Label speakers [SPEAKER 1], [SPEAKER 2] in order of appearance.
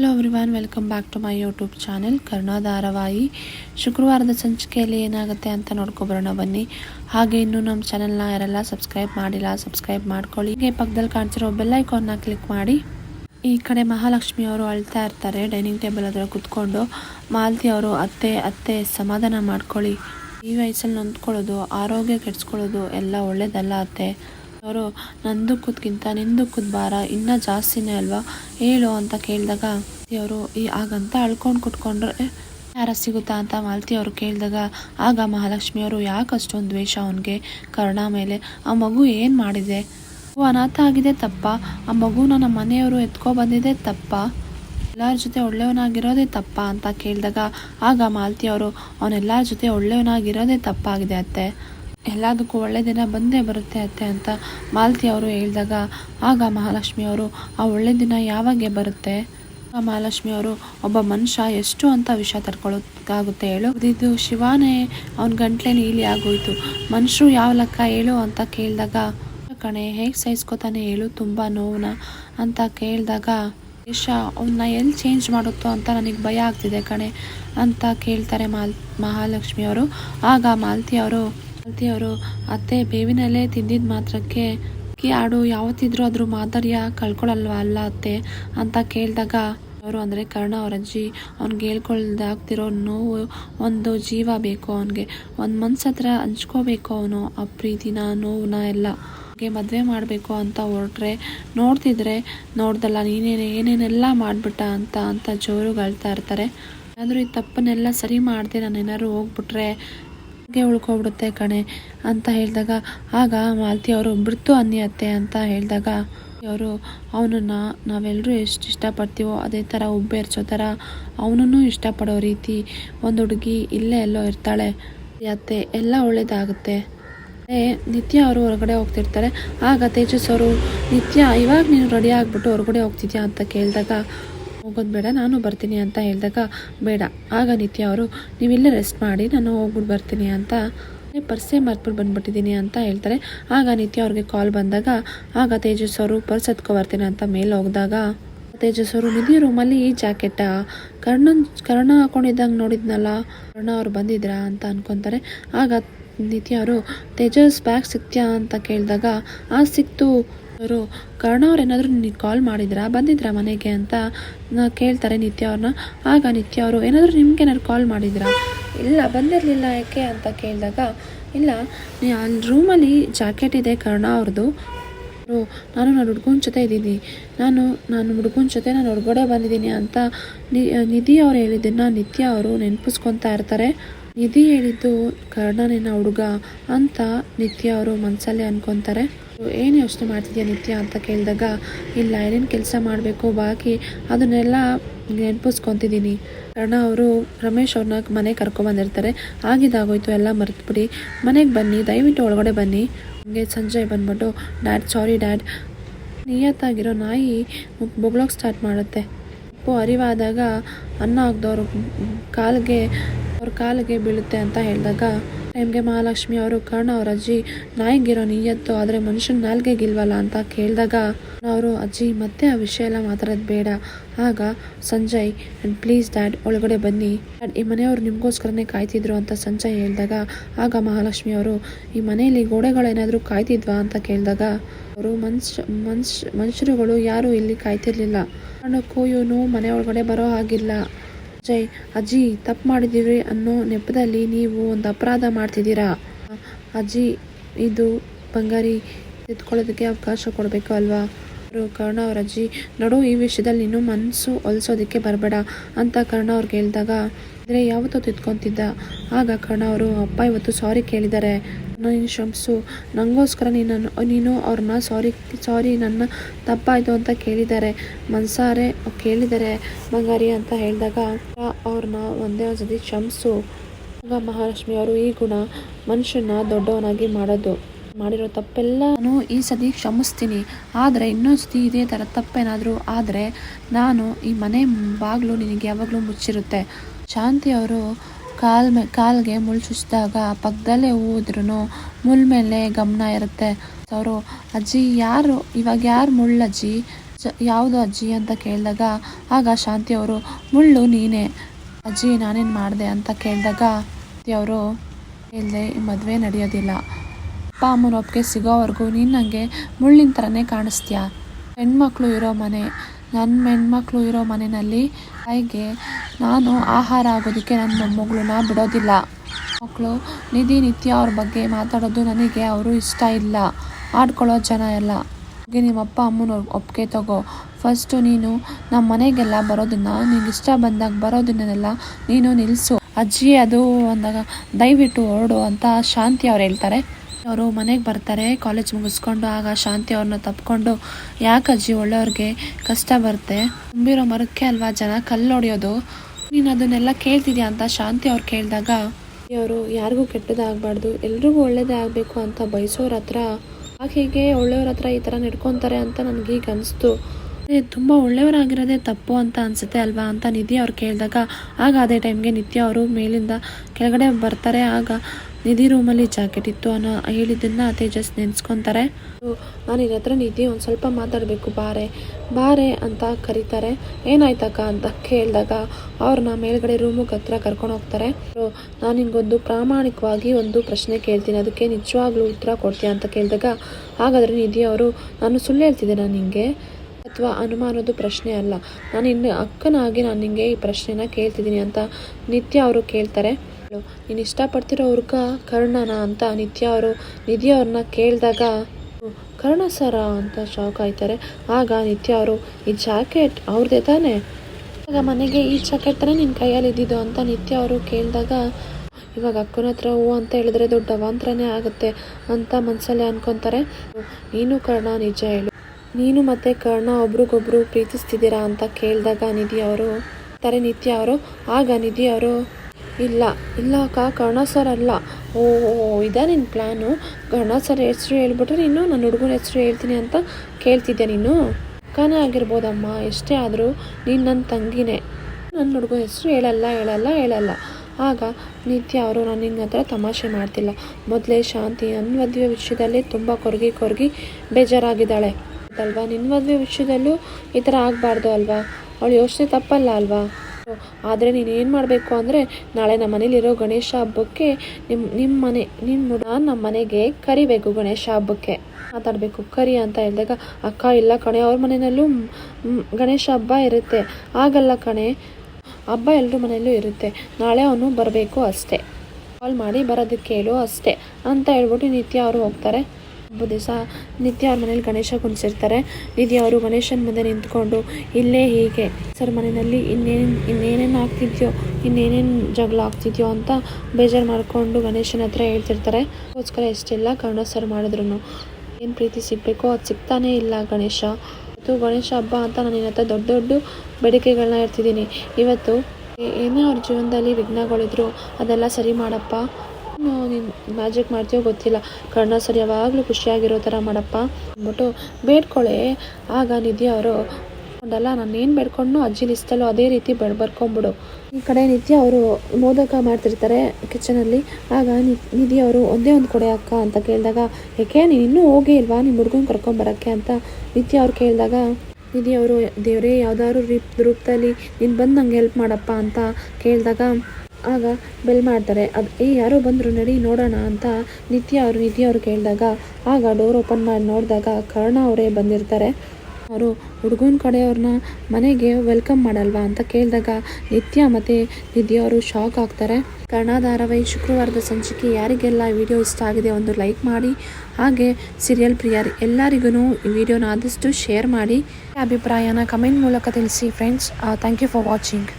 [SPEAKER 1] Hello everyone welcome back to my YouTube channel Karna ಧಾರಾವಾಹಿ ಶುಕ್ರವಾರದ ಸಂಚಿಕೆಯಲ್ಲಿ ಏನಾಗುತ್ತೆ ಅಂತ ನೋಡ್ಕೊಬರೋಣ ಬನ್ನಿ. ಹಾಗೆ ಇನ್ನು ನಮ್ಮ ಚಾನೆಲ್ನ ಯಾರೆಲ್ಲ ಸಬ್ಸ್ಕ್ರೈಬ್ ಮಾಡಿಲ್ಲ ಸಬ್ಸ್ಕ್ರೈಬ್ ಮಾಡ್ಕೊಳ್ಳಿ. ಹೀಗೆ ಪಕ್ಕದಲ್ಲಿ ಕಾಣಿಸಿರೋ ಬೆಲ್ ಐಕಾನ್ನ ಕ್ಲಿಕ್ ಮಾಡಿ. ಈ ಕಡೆ ಮಹಾಲಕ್ಷ್ಮಿ ಅವರು ಅಳ್ತಾ ಇರ್ತಾರೆ ಡೈನಿಂಗ್ ಟೇಬಲ್ ಹತ್ರ ಕುತ್ಕೊಂಡು. ಮಾಲತಿ ಅವರು, ಅತ್ತೆ ಅತ್ತೆ, ಸಮಾಧಾನ ಮಾಡ್ಕೊಳ್ಳಿ. ಈ ವಯಸ್ಸಲ್ಲಿ ನೊಂದ್ಕೊಳ್ಳೋದು, ಆರೋಗ್ಯ ಕೆಡಿಸ್ಕೊಳ್ಳೋದು ಎಲ್ಲ ಒಳ್ಳೇದಲ್ಲ ಅತ್ತೆ. ಅವರು, ನಂದು ದುಃಖದ್ಕಿಂತ ನಿಂದು ದುಃಖದ ಭಾರ ಇನ್ನೂ ಜಾಸ್ತಿನೇ ಅಲ್ವಾ? ಹೇಳು, ಅಂತ ಕೇಳಿದಾಗ ಅವರು ಈ ಆಗಂತ ಅಳ್ಕೊಂಡು ಕುತ್ಕೊಂಡ್ರೆ ಯಾರ ಸಿಗುತ್ತಾ? ಅಂತ ಮಾಲತಿ ಅವರು ಕೇಳಿದಾಗ, ಆಗ ಮಹಾಲಕ್ಷ್ಮಿಯವರು, ಯಾಕೆ ಅಷ್ಟೊಂದು ದ್ವೇಷ ಅವನಿಗೆ? ಕರ್ಣ ಮೇಲೆ, ಆ ಮಗು ಏನು ಮಾಡಿದೆ? ಅನಾಥ ಆಗಿದೆ ತಪ್ಪ. ಆ ಮಗುನ ನಮ್ಮ ಮನೆಯವರು ಎತ್ಕೊ ಬಂದಿದೆ ತಪ್ಪ. ಎಲ್ಲರ ಜೊತೆ ಒಳ್ಳೆಯವನಾಗಿರೋದೇ ತಪ್ಪ, ಅಂತ ಕೇಳಿದಾಗ, ಆಗ ಮಾಲತಿ ಅವರು ಅವನೆಲ್ಲರ ಜೊತೆ ಒಳ್ಳೆಯವನಾಗಿರೋದೇ ತಪ್ಪಾಗಿದೆ ಅತ್ತೆ. ಎಲ್ಲದಕ್ಕೂ ಒಳ್ಳೆ ದಿನ ಬಂದೇ ಬರುತ್ತೆ ಅತ್ತೆ ಅಂತ ಮಾಲತಿ ಅವರು ಹೇಳಿದಾಗ, ಆಗ ಮಹಾಲಕ್ಷ್ಮಿ ಅವರು, ಆ ಒಳ್ಳೆ ದಿನ ಯಾವಾಗೆ ಬರುತ್ತೆ? ಮಹಾಲಕ್ಷ್ಮಿ ಅವರು, ಒಬ್ಬ ಮನುಷ್ಯ ಎಷ್ಟು ಅಂತ ವಿಷ ತಡ್ಕೊಳ್ಳೋಕ್ಕಾಗುತ್ತೆ ಹೇಳು. ಇದು ಶಿವಾನೇ, ಅವನ ಗಂಟ್ಲೆ ನೀಲಿ ಆಗೋಯ್ತು. ಮನುಷ್ಯರು ಯಾವ ಲೆಕ್ಕ ಹೇಳು ಅಂತ ಕೇಳಿದಾಗ, ಕಣೆ, ಹೇಗೆ ಸಹಿಸ್ಕೋತಾನೆ ಹೇಳು, ತುಂಬ ನೋವನ್ನ ಅಂತ ಕೇಳಿದಾಗ ದೇಶ ಅವನ್ನ ಎಲ್ಲಿ ಚೇಂಜ್ ಮಾಡುತ್ತೋ ಅಂತ ನನಗೆ ಭಯ ಆಗ್ತಿದೆ ಕಣೆ ಅಂತ ಕೇಳ್ತಾರೆ ಮಾಲ್, ಮಹಾಲಕ್ಷ್ಮಿ ಅವರು. ಆಗ ಮಾಲತಿ ಅವರು ಅವರು ಅತ್ತೆ ಬೇವಿನಲ್ಲೇ ತಿಂದಿದ್ದ ಮಾತ್ರಕ್ಕೆ ಅಕ್ಕಿ ಹಾಡು ಯಾವತ್ತಿದ್ರೂ ಅದ್ರ ಮಾದರಿಯ ಕಳ್ಕೊಳಲ್ವಾ ಅಲ್ಲ ಅತ್ತೆ ಅಂತ ಕೇಳಿದಾಗ ಅವರು ಅಂದರೆ ಕರ್ಣ ಅವ್ರ ಅಜ್ಜಿ ಅವ್ನಿಗೆ ಹೇಳ್ಕೊಳ್ದಾಗ್ತಿರೋ ನೋವು ಒಂದು ಜೀವ ಬೇಕು ಅವನಿಗೆ. ಒಂದು ಮನ್ಸು ಹತ್ರ ಹಂಚ್ಕೋಬೇಕು ಅವನು ಆ ಪ್ರೀತಿನ ನೋವನ್ನ ಎಲ್ಲ. ಮದುವೆ ಮಾಡಬೇಕು ಅಂತ ಹೊರಟ್ರೆ ನೋಡ್ತಿದ್ರೆ ನೋಡ್ದಲ್ಲ, ನೀನೇನು ಏನೇನೆಲ್ಲ ಮಾಡಿಬಿಟ್ಟ ಅಂತ ಅಂತ ಜೋರುಗಳ್ತಾ ಇರ್ತಾರೆ. ಆದರೂ ಈ ತಪ್ಪನ್ನೆಲ್ಲ ಸರಿ ಮಾಡಿದೆ ನಾನು ಏನಾದ್ರು ಹೋಗ್ಬಿಟ್ರೆ ಹಾಗೆ ಉಳ್ಕೊಬಿಡುತ್ತೆ ಕಣೆ ಅಂತ ಹೇಳಿದಾಗ, ಆಗ ಮಾಲತಿ ಅವರು ಮೃತ್ಯು ಅನ್ಯತ್ತೆ ಅಂತ ಹೇಳಿದಾಗ, ಅವರು ಅವನನ್ನು ನಾವೆಲ್ಲರೂ ಎಷ್ಟು ಇಷ್ಟಪಡ್ತೀವೋ ಅದೇ ಥರ ಉಬ್ಬೇರ್ಸೋ ಥರ ಅವನನ್ನು ಇಷ್ಟಪಡೋ ರೀತಿ ಒಂದು ಹುಡುಗಿ ಇಲ್ಲೇ ಎಲ್ಲೋ ಇರ್ತಾಳೆ. ಅತ್ತೆ ಎಲ್ಲ ಒಳ್ಳೇದಾಗುತ್ತೆ. ನಿತ್ಯ ಅವರು ಹೊರಗಡೆ ಹೋಗ್ತಿರ್ತಾರೆ. ಆಗ ತೇಜಸ್ ಅವರು, ನಿತ್ಯ, ಇವಾಗ ನೀನು ರೆಡಿ ಆಗಿಬಿಟ್ಟು ಹೊರಗಡೆ ಹೋಗ್ತಿದ್ಯಾ? ಅಂತ ಕೇಳಿದಾಗ ಹೋಗೋದು ಬೇಡ ನಾನು ಬರ್ತೀನಿ ಅಂತ ಹೇಳಿದಾಗ, ಬೇಡ, ಆಗ ನಿತ್ಯ ಅವರು, ನೀವಿಲ್ಲೇ ರೆಸ್ಟ್ ಮಾಡಿ, ನಾನು ಹೋಗ್ಬಿಟ್ಟು ಬರ್ತೀನಿ ಅಂತ ಪರ್ಸೇ ಮರ್ತ್ಬಿಟ್ಟು ಬಂದ್ಬಿಟ್ಟಿದ್ದೀನಿ ಅಂತ ಹೇಳ್ತಾರೆ. ಆಗ ನಿತ್ಯ ಅವ್ರಿಗೆ ಕಾಲ್ ಬಂದಾಗ, ಆಗ ತೇಜಸ್ ಅವರು ಪರ್ಸ್ ಹತ್ಕೊ ಬರ್ತೀನಿ ಅಂತ ಮೇಲೆ ಹೋಗಿದಾಗ, ತೇಜಸ್ ಅವರು ನಿಧಿ ರೂಮಲ್ಲಿ ಈ ಜಾಕೆಟ್ ಕರ್ಣನ್, ಕರ್ಣ ಹಾಕೊಂಡಿದ್ದಂಗೆ ನೋಡಿದ್ನಲ್ಲ, ಕರ್ಣ ಅವ್ರು ಬಂದಿದ್ರಾ ಅಂತ ಅನ್ಕೊತಾರೆ. ಆಗ ನಿತ್ಯ ಅವರು, ತೇಜಸ್ ಬ್ಯಾಗ್ ಸಿಗ್ತೀಯಾ ಅಂತ ಕೇಳಿದಾಗ, ಆ, ಸಿಕ್ತು. ಅವರು, ಕರ್ಣ ಅವ್ರು ಏನಾದರೂ ನಿನಗೆ ಕಾಲ್ ಮಾಡಿದ್ರಾ? ಬಂದಿದ್ರಾ ಮನೆಗೆ? ಅಂತ ಕೇಳ್ತಾರೆ ನಿತ್ಯ ಅವ್ರನ್ನ. ಆಗ ನಿತ್ಯ ಅವರು, ಏನಾದರೂ ನಿಮ್ಗೆ ಏನಾದ್ರು ಕಾಲ್ ಮಾಡಿದ್ರಾ? ಇಲ್ಲ, ಬಂದಿರಲಿಲ್ಲ ಯಾಕೆ? ಅಂತ ಕೇಳಿದಾಗ, ಇಲ್ಲ ಅಲ್ಲಿ ರೂಮಲ್ಲಿ ಜಾಕೆಟ್ ಇದೆ ಕರ್ಣ ಅವ್ರದ್ದು ಅವರು, ನಾನು ನನ್ನ ಹುಡ್ಗನ ಜೊತೆ ಇದ್ದೀನಿ. ನಾನು ನಾನು ಹುಡ್ಗನ ಜೊತೆ ನಾನು ಹೊರಗಡೆ ಬಂದಿದ್ದೀನಿ ಅಂತ ನಿಧಿ ಅವ್ರು ಹೇಳಿದ್ದನ್ನು ನಿತ್ಯ ಅವರು ನೆನಪಿಸ್ಕೊತಾ ಇರ್ತಾರೆ. ನಿಧಿ ಹೇಳಿದ್ದು ಕರ್ಣನಿನ ಹುಡುಗ ಅಂತ ನಿತ್ಯ ಅವರು ಮನಸ್ಸಲ್ಲೇ ಅನ್ಕೊತಾರೆ. ಏನು ಯೋಚನೆ ಮಾಡ್ತಿದ್ಯಾ ನಿತ್ಯ ಅಂತ ಕೇಳಿದಾಗ, ಇಲ್ಲ, ಏನೇನು ಕೆಲಸ ಮಾಡಬೇಕು ಬಾಕಿ ಅದನ್ನೆಲ್ಲ ನೆನಪಿಸ್ಕೊತಿದ್ದೀನಿ. ಕಾರಣ ಅವರು ರಮೇಶ್ ಅವ್ರನ್ನ ಮನೆಗೆ ಕರ್ಕೊಬಂದಿರ್ತಾರೆ ಆಗಿದ್ದಾಗೋಯ್ತು, ಎಲ್ಲ ಮರೆತುಬಿಡಿ. ಮನೆಗೆ ಬನ್ನಿ, ದಯವಿಟ್ಟು ಒಳಗಡೆ ಬನ್ನಿ. ಹಂಗೆ ಸಂಜಯ್ ಬಂದ್ಬಿಟ್ಟು, ಡ್ಯಾಡ್, ಸಾರಿ ಡ್ಯಾಡ್. ನಿಯತ್ತಾಗಿರೋ ನಾಯಿ ಬೊಗ್ಳೋಕೆ ಸ್ಟಾರ್ಟ್ ಮಾಡುತ್ತೆ. ಉಪ್ಪು ಅರಿವಾದಾಗ, ಅನ್ನ ಹಾಕ್ದವ್ರ ಕಾಲಿಗೆ, ಅವ್ರ ಕಾಲಿಗೆ ಬೀಳುತ್ತೆ ಅಂತ ಹೇಳಿದಾಗ ಟೈಮ್ಗೆ ಮಹಾಲಕ್ಷ್ಮಿ ಅವರು, ಕರ್ಣ ಅವ್ರ ಅಜ್ಜಿ, ನಾಯಿಗಿರೋ ನಿಯತ್ತು, ಆದರೆ ಮನುಷ್ಯನ ನಾಲ್ಗೆಗಿಲ್ವಲ್ಲ ಅಂತ ಕೇಳಿದಾಗ ಅವರು, ಅಜ್ಜಿ, ಮತ್ತೆ ಆ ವಿಷಯ ಎಲ್ಲ ಮಾತಾಡೋದು ಬೇಡ. ಆಗ ಸಂಜಯ್ ಆ್ಯಂಡ್ ಪ್ಲೀಸ್ ಡ್ಯಾಡ್ ಒಳಗಡೆ ಬನ್ನಿ. ಈ ಮನೆಯವರು ನಿಮಗೋಸ್ಕರನೇ ಕಾಯ್ತಿದ್ರು, ಅಂತ ಸಂಜಯ್ ಹೇಳಿದಾಗ, ಆಗ ಮಹಾಲಕ್ಷ್ಮಿ ಅವರು, ಈ ಮನೆಯಲ್ಲಿ ಗೋಡೆಗಳೇನಾದರೂ ಕಾಯ್ತಿದ್ವಾ? ಅಂತ ಕೇಳಿದಾಗ, ಅವರು ಮನುಷ್ಯ ಮನುಷ್ಯ ಮನುಷ್ಯರುಗಳು ಯಾರೂ ಇಲ್ಲಿ ಕಾಯ್ತಿರ್ಲಿಲ್ಲ. ಕಾರಣಕ್ಕೂ ಇವನು ಮನೆ ಒಳಗಡೆ ಬರೋ ಹಾಗಿಲ್ಲ. ಜೈ ಅಜ್ಜಿ, ತಪ್ಪು ಮಾಡಿದ್ದೀವಿ ಅನ್ನೋ ನೆಪದಲ್ಲಿ ನೀವು ಒಂದು ಅಪರಾಧ ಮಾಡ್ತಿದ್ದೀರಾ? ಅಜ್ಜಿ, ಇದು ಬಂಗಾರಿ ಎತ್ಕೊಳ್ಳೋದಕ್ಕೆ ಅವಕಾಶ ಕೊಡಬೇಕು ಅಲ್ವಾ? ಕರ್ಣ ಅವ್ರ ಅಜ್ಜಿ ನಡು ಈ ವಿಷಯದಲ್ಲಿ ನೀನು ಮನಸ್ಸು ಹೊಲಿಸೋದಕ್ಕೆ ಬರಬೇಡ ಅಂತ ಕರ್ಣ ಅವ್ರಿಗೆ ಹೇಳಿದಾಗ ಅಂದರೆ ಯಾವತ್ತೂ ತಿದ್ಕೊತಿದ್ದ. ಆಗ ಕಣ ಅವರು, ಅಪ್ಪ, ಇವತ್ತು ಸಾರಿ ಕೇಳಿದ್ದಾರೆ ನೀನು ಶ್ರಮಿಸು ನನಗೋಸ್ಕರ ನೀನು ನೀನು ಅವ್ರನ್ನ ಸಾರಿ ಸಾರಿ ನನ್ನ ತಪ್ಪಾಯಿತು ಅಂತ ಕೇಳಿದ್ದಾರೆ ಮನ್ಸಾರೆ ಕೇಳಿದ್ದಾರೆ ಮಂಗಾರಿ ಅಂತ ಹೇಳಿದಾಗ ಅವ್ರನ್ನ ಒಂದೇ ಒಂದು ಸತಿ ಕ್ಷಮಿಸು. ಆಗ ಮಹಾಲಕ್ಷ್ಮಿ ಅವರು ಈ ಗುಣ ಮನುಷ್ಯನ ದೊಡ್ಡವನಾಗಿ ಮಾಡೋದು. ಮಾಡಿರೋ ತಪ್ಪೆಲ್ಲ ನಾನು ಈ ಸತಿ ಕ್ಷಮಿಸ್ತೀನಿ. ಆದರೆ ಇನ್ನೊಂದು ಸತಿ ಇದೇ ಥರ ತಪ್ಪೇನಾದರೂ ಆದರೆ ನಾನು ಈ ಮನೆ ಬಾಗಿಲು ನಿನಗೆ ಯಾವಾಗಲೂ ಮುಚ್ಚಿರುತ್ತೆ. ಶಾಂತಿ ಅವರು ಕಾಲ್ ಮೇ, ಕಾಲ್ಗೆ ಮುಳ್ಳು ಚುಚ್ಚಿದಾಗ ಪಕ್ಕದಲ್ಲೇ ಹೋದ್ರೂ ಮುಳ್ಳು ಮೇಲೆ ಗಮನ ಇರುತ್ತೆ. ಅವರು, ಅಜ್ಜಿ, ಯಾರು, ಇವಾಗ ಯಾರು ಮುಳ್ಳಜ್ಜಿ ಯಾವುದು ಅಜ್ಜಿ ಅಂತ ಕೇಳಿದಾಗ, ಆಗ ಶಾಂತಿ ಅವರು, ಮುಳ್ಳು ನೀನೇ. ಅಜ್ಜಿ, ನಾನೇನು ಮಾಡಿದೆ ಅಂತ ಕೇಳಿದಾಗ ಅವರು ಹೇಳಿದೆ ಮದುವೆ ನಡೆಯೋದಿಲ್ಲ. ಅಪ್ಪ, ಅಮ್ಮನ ಒಪ್ಪಿಗೆ ಸಿಗೋವರೆಗೂ ನೀನು ನನಗೆ ಮುಳ್ಳಿನ ಥರನೇ ಕಾಣಿಸ್ತೀಯ? ಹೆಣ್ಮಕ್ಳು ಇರೋ ಮನೆ ನನ್ನ ಹೆಣ್ಮಕ್ಳು ಇರೋ ಮನೆಯಲ್ಲಿ ತಾಯಿಗೆ ನಾನು ಆಹಾರ ಆಗೋದಕ್ಕೆ ನನ್ನ ಮೊಮ್ಮಗಳನ್ನ ಬಿಡೋದಿಲ್ಲ. ಮಕ್ಕಳು ನಿಧಿ, ನಿತ್ಯ ಅವ್ರ ಬಗ್ಗೆ ಮಾತಾಡೋದು ನನಗೆ ಅವರು ಇಷ್ಟ ಇಲ್ಲ. ಆಡ್ಕೊಳ್ಳೋ ಜನ ಎಲ್ಲ ಹಾಗೆ ನಿಮ್ಮ ಅಪ್ಪ ಅಮ್ಮನ ಒಪ್ಪಿಗೆ ತಗೋ. ಫಸ್ಟು ನೀನು ನಮ್ಮ ಮನೆಗೆಲ್ಲ ಬರೋದನ್ನು, ನಿಂಗೆ ಇಷ್ಟ ಬಂದಾಗ ಬರೋದನ್ನೆಲ್ಲ ನೀನು ನಿಲ್ಲಿಸು ಅಜ್ಜಿ ಅದು ಅಂದಾಗ, ದಯವಿಟ್ಟು ಹೊರಡು ಅಂತ ಶಾಂತಿ ಅವ್ರು ಹೇಳ್ತಾರೆ. ಅವರು ಮನೆಗೆ ಬರ್ತಾರೆ ಕಾಲೇಜ್ ಮುಗಿಸ್ಕೊಂಡು ಆಗ ಶಾಂತಿ ಅವ್ರನ್ನ ತಪ್ಕೊಂಡು, ಯಾಕೆ ಅಜ್ಜಿ ಒಳ್ಳೆಯವ್ರಿಗೆ ಕಷ್ಟ ಬರುತ್ತೆ? ತುಂಬಿರೋ ಮರಕ್ಕೆ ಅಲ್ವಾ ಜನ ಕಲ್ಲು ಹೊಡೆಯೋದು ನೀನು ಅದನ್ನೆಲ್ಲ ಕೇಳ್ತಿದ್ಯಾ ಅಂತ ಶಾಂತಿ ಅವ್ರು ಕೇಳಿದಾಗ ಅವರು ಯಾರಿಗೂ ಕೆಟ್ಟದಾಗಬಾರ್ದು ಎಲ್ರಿಗೂ ಒಳ್ಳೇದೇ ಆಗಬೇಕು ಅಂತ ಬಯಸೋರ ಹತ್ರ ಆಕೆಗೆ ಹೀಗೆ ಒಳ್ಳೆಯವ್ರ ಹತ್ರ ಈ ಥರ ನಡ್ಕೊತಾರೆ ಅಂತ ನನಗೆ ಈಗ ಅನಿಸ್ತು. ತುಂಬ ಒಳ್ಳೆಯವರಾಗಿರೋದೇ ತಪ್ಪು ಅಂತ ಅನಿಸುತ್ತೆ ಅಲ್ವಾ ಅಂತ ನಿಧಿ ಅವ್ರು ಕೇಳಿದಾಗ, ಆಗ ಅದೇ ಟೈಮ್ಗೆ ನಿತ್ಯ ಅವರು ಮೇಲಿಂದ ಕೆಳಗಡೆ ಬರ್ತಾರೆ, ಆಗ ನಿಧಿ ರೂಮಲ್ಲಿ ಜಾಕೆಟ್ ಇತ್ತು ಅನ್ನೋ ಹೇಳಿದ್ದನ್ನು ತೇಜಸ್ ನೆನೆಸ್ಕೊತಾರೆ. ನಾನು ನಿನ್ನ ಹತ್ರ ನಿಧಿ ಒಂದು ಸ್ವಲ್ಪ ಮಾತಾಡಬೇಕು, ಬಾರೆ ಬಾರೆ ಅಂತ ಕರೀತಾರೆ. ಏನಾಯ್ತಕ್ಕ ಅಂತ ಕೇಳಿದಾಗ ಅವ್ರನ್ನ ಮೇಲ್ಗಡೆ ರೂಮಿಗೆ ಹತ್ರ ಕರ್ಕೊಂಡು ಹೋಗ್ತಾರೆ. ನಾನು ನಿಂಗೊಂದು ಪ್ರಾಮಾಣಿಕವಾಗಿ ಒಂದು ಪ್ರಶ್ನೆ ಕೇಳ್ತೀನಿ, ಅದಕ್ಕೆ ನಿಜವಾಗ್ಲೂ ಉತ್ತರ ಕೊಡ್ತೀಯ ಅಂತ ಕೇಳಿದಾಗ, ಹಾಗಾದರೆ ನಿಧಿ ಅವರು, ನಾನು ಸುಳ್ಳು ನಾನು ನಿಮಗೆ ಅಥವಾ ಅನುಮಾನದ್ದು ಪ್ರಶ್ನೆ ಅಲ್ಲ ನಾನು ಇನ್ನು ಅಕ್ಕನಾಗಿ ನಾನು ನಿಮಗೆ ಈ ಪ್ರಶ್ನೆನ ಕೇಳ್ತಿದ್ದೀನಿ ಅಂತ ನಿತ್ಯ ಅವರು ಕೇಳ್ತಾರೆ. ನೀನು ಇಷ್ಟಪಡ್ತಿರೋ ಹುಡುಗ ಕರ್ಣನ ಅಂತ ನಿತ್ಯ ಅವರು, ನಿಧಿ ಅವ್ರನ್ನ ಕೇಳಿದಾಗ, ಕರ್ಣ ಸರ ಅಂತ ಶಾಕ್ ಆಯ್ತಾರೆ. ಆಗ ನಿತ್ಯ ಅವರು, ಈ ಜಾಕೆಟ್ ಅವ್ರದೇ ತಾನೆ? ಇವಾಗ ಮನೆಗೆ ಈ ಜಾಕೆಟ್ ತಾನೇ ನಿನ್ನ ಕೈಯಲ್ಲಿ ಇದ್ದಿದ್ದು? ಅಂತ ನಿತ್ಯ ಅವರು ಕೇಳಿದಾಗ, ಇವಾಗ ಅಕ್ಕನ ಹತ್ರ ಹೂ ಅಂತ ಹೇಳಿದ್ರೆ ದೊಡ್ಡ ಅವಾಂತರನೇ ಆಗುತ್ತೆ ಅಂತ ಮನಸ್ಸಲ್ಲೇ ಅನ್ಕೊತಾರೆ. ನೀನು ಕರ್ಣ, ನಿಜ ಹೇಳು. ನೀನು ಮತ್ತೆ ಕರ್ಣ ಒಬ್ರಿಗೊಬ್ರು ಪ್ರೀತಿಸ್ತಿದ್ದೀರಾ? ಅಂತ ಕೇಳಿದಾಗ ನಿಧಿ ಅವರು ತಾರೆ ನಿತ್ಯ ಅವರು, ಆಗ ನಿಧಿ ಅವರು ಇಲ್ಲ ಇಲ್ಲ ಅಕ್ಕ, ಕರ್ಣ ಸರ್ ಅಲ್ಲ. ಓ ಇದೆ ನಿನ್ನ ಪ್ಲ್ಯಾನು ಕರ್ಣ ಸರ್ ಹೆಸರು ಹೇಳ್ಬಿಟ್ರೆ ನೀನು ನನ್ನ ಹುಡುಗನ ಹೆಸರು ಹೇಳ್ತೀನಿ ಅಂತ ಕೇಳ್ತಿದ್ದೆ ನೀನು. ಅಕ್ಕನೇ ಆಗಿರ್ಬೋದಮ್ಮ, ಎಷ್ಟೇ ಆದರೂ ನೀನು ನನ್ನ ತಂಗಿನೇ. ನನ್ನ ಹುಡುಗನ ಹೆಸರು ಹೇಳಲ್ಲ ಹೇಳಲ್ಲ ಹೇಳಲ್ಲ. ಆಗ ನಿತ್ಯ ಅವರು ನಾನು ನಿನ್ನ ಹತ್ರ ತಮಾಷೆ ಮಾಡ್ತಿಲ್ಲ. ಮೊದಲೇ ಶಾಂತಿ ನನ್ನ ಮದುವೆ ವಿಷಯದಲ್ಲಿ ತುಂಬ ಕೊರಗಿ ಕೊರಗಿ ಬೇಜಾರಾಗಿದ್ದಾಳೆ. ಅಲ್ವಾ? ನಿನ್ನ ಮದುವೆ ವಿಷಯದಲ್ಲೂ ಈ ಥರ ಆಗಬಾರ್ದು ಅಲ್ವಾ? ಅವಳು ಯೋಚನೆ ತಪ್ಪಲ್ಲ ಅಲ್ವಾ? ಆದರೆ ನೀನು ಏನು ಮಾಡಬೇಕು ಅಂದರೆ, ನಾಳೆ ನಮ್ಮ ಮನೇಲಿರೋ ಗಣೇಶ ಹಬ್ಬಕ್ಕೆ ನಿಮ್ಮ ನಿಮ್ಮ ಮನೆ ನಿಮ್ಮ ನಮ್ಮ ಮನೆಗೆ ಕರಿಬೇಕು ಗಣೇಶ ಹಬ್ಬಕ್ಕೆ. ಮಾತಾಡಬೇಕು, ಕರಿ ಅಂತ ಹೇಳಿದಾಗ, ಅಕ್ಕ, ಇಲ್ಲ ಕಣೆ, ಅವ್ರ ಮನೆಯಲ್ಲೂ ಗಣೇಶ ಹಬ್ಬ ಇರುತ್ತೆ. ಆಗಲ್ಲ ಕಣೆ, ಹಬ್ಬ ಎಲ್ಲರ ಮನೆಯಲ್ಲೂ ಇರುತ್ತೆ. ನಾಳೆ ಅವನು ಬರಬೇಕು ಅಷ್ಟೇ. ಕಾಲ್ ಮಾಡಿ ಬರೋದಕ್ಕೆ ಹೇಳು ಅಷ್ಟೇ. ಅಂತ ಹೇಳ್ಬಿಟ್ಟು ನಿತ್ಯ ಅವರು ಹೋಗ್ತಾರೆ. ಹಬ್ಬದ ದಿವಸ ನಿತ್ಯ ಅವ್ರ ಮನೇಲಿ ಗಣೇಶ ಕುಣಿಸಿರ್ತಾರೆ ನಿಧಿ ಅವರು ಗಣೇಶನ ಮುಂದೆ ನಿಂತ್ಕೊಂಡು ಇಲ್ಲೇ ಹೀಗೆ, ಸರ್ ಮನೆಯಲ್ಲಿ ಇನ್ನೇನು, ಇನ್ನೇನೇನು ಆಗ್ತಿದ್ಯೋ, ಇನ್ನೇನೇನು ಜಗಳ ಆಗ್ತಿದ್ಯೋ ಅಂತ ಬೇಜಾರು ಮಾಡಿಕೊಂಡು ಗಣೇಶನ ಹತ್ರ ಹೇಳ್ತಿರ್ತಾರೆ. ಅದಕ್ಕೋಸ್ಕರ ಎಷ್ಟೆಲ್ಲ ಕರ್ಣ ಸರ್ ಮಾಡಿದ್ರು ಏನು ಪ್ರೀತಿ ಸಿಗಬೇಕೋ? ಅದು ಸಿಗ್ತಾನೇ ಇಲ್ಲ ಗಣೇಶ. ಇವತ್ತು ಗಣೇಶ ಹಬ್ಬ ಅಂತ ನಾನು ಹತ್ರ ದೊಡ್ಡ ದೊಡ್ಡ ಬೇಡಿಕೆಗಳನ್ನ ಇರ್ತಿದ್ದೀನಿ ಇವತ್ತು ಏನೇ ಅವ್ರ ಜೀವನದಲ್ಲಿ ವಿಘ್ನಗಳಿದ್ರು ಅದೆಲ್ಲ ಸರಿ ಮಾಡಪ್ಪ. ಮ್ಯಾಜಿಕ್ ಮಾಡ್ತೀಯೋ ಗೊತ್ತಿಲ್ಲ. ಕರ್ಣ ಸರ್ ಯಾವಾಗಲೂ ಖುಷಿಯಾಗಿರೋ ಥರ ಮಾಡಪ್ಪ. ಅಂದ್ಬಿಟ್ಟು ಬೇಡ್ಕೊಳ್ಳೆ ಆಗ ನಿಧಿ ಅವರು, ಒಂದಲ್ಲ, ನಾನು ಏನು ಬೇಡ್ಕೊಂಡು ಅಜ್ಜಿ ಲಿಸ್ಟಲ್ಲೂ ಅದೇ ರೀತಿ ಬೆಳ್ ಬರ್ಕೊಂಬಿಡು ಈ ಕಡೆ ನಿತ್ಯ ಅವರು ಮೋದಕ ಮಾಡ್ತಿರ್ತಾರೆ ಕಿಚನಲ್ಲಿ ಆಗ ನಿಧಿ ಅವರು, ಒಂದೇ ಒಂದು ಕೊಡೆ ಅಕ್ಕ, ಅಂತ ಕೇಳಿದಾಗ ಯಾಕೆ ನೀನು ಇನ್ನೂ ಹೋಗೇ ಇಲ್ವಾ? ನಿಮ್ಮ ಹುಡುಗನ ಕರ್ಕೊಂಬರೋಕ್ಕೆ ಅಂತ ನಿತ್ಯ ಅವ್ರು ಕೇಳಿದಾಗ, ನಿಧಿ ಅವರು, ದೇವರೇ, ಯಾವ್ದಾದ್ರು ರೀಪ್, ರೂಪದಲ್ಲಿ ನೀನು ಬಂದು ನಂಗೆ ಹೆಲ್ಪ್ ಮಾಡಪ್ಪ, ಅಂತ ಕೇಳಿದಾಗ ಆಗ ಬೆಲ್ ಮಾಡ್ತಾರೆ, ಅದು ಏ, ಯಾರೋ ಬಂದರು ನಡಿ ನೋಡೋಣ ಅಂತ ನಿತ್ಯ ಅವರು ನಿತ್ಯ ಅವರು ಕೇಳಿದಾಗ, ಆಗ ಡೋರ್ ಓಪನ್ ಮಾಡಿ ನೋಡಿದಾಗ ಕರ್ಣ ಅವರೇ ಬಂದಿರ್ತಾರೆ. ಅವರು, ಹುಡುಗನ ಕಡೆಯವ್ರನ್ನ ಮನೆಗೆ ವೆಲ್ಕಮ್ ಮಾಡಲ್ವಾ? ಅಂತ ಕೇಳಿದಾಗ ನಿತ್ಯ ಮತ್ತು ಅವರು ಶಾಕ್ ಆಗ್ತಾರೆ. ಕರ್ಣ ಧಾರಾವಾಹಿ ಶುಕ್ರವಾರದ ಸಂಚಿಕೆ ಯಾರಿಗೆಲ್ಲ ವಿಡಿಯೋ ಇಷ್ಟ ಆಗಿದೆ ಒಂದು ಲೈಕ್ ಮಾಡಿ, ಹಾಗೆ ಸೀರಿಯಲ್ ಪ್ರಿಯರ್ ಎಲ್ಲರಿಗೂ ಈ ವಿಡಿಯೋನ ಆದಷ್ಟು ಶೇರ್ ಮಾಡಿ. ಅಭಿಪ್ರಾಯನ ಕಮೆಂಟ್ ಮೂಲಕ ತಿಳಿಸಿ friends thank you for watching